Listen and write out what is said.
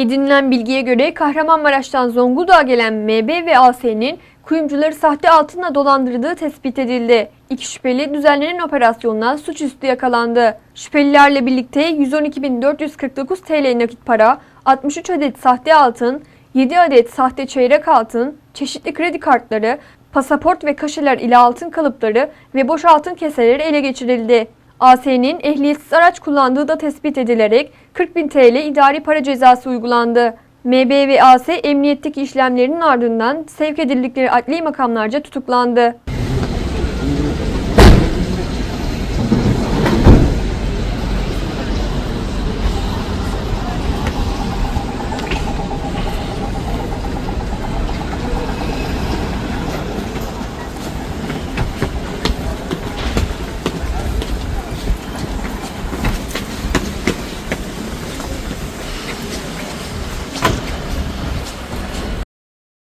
Edinilen bilgiye göre Kahramanmaraş'tan Zonguldak'a gelen MB ve AS'nin kuyumcuları sahte altınla dolandırdığı tespit edildi. İki şüpheli düzenlenen operasyonla suçüstü yakalandı. Şüphelilerle birlikte 112.449 TL nakit para, 63 adet sahte altın, 7 adet sahte çeyrek altın, çeşitli kredi kartları, pasaport ve kaşeler ile altın kalıpları ve boş altın keseleri ele geçirildi. AS'nin ehliyetsiz araç kullandığı da tespit edilerek 40.000 TL idari para cezası uygulandı. MB ve AS emniyetteki işlemlerinin ardından sevk edildikleri adli makamlarca tutuklandı.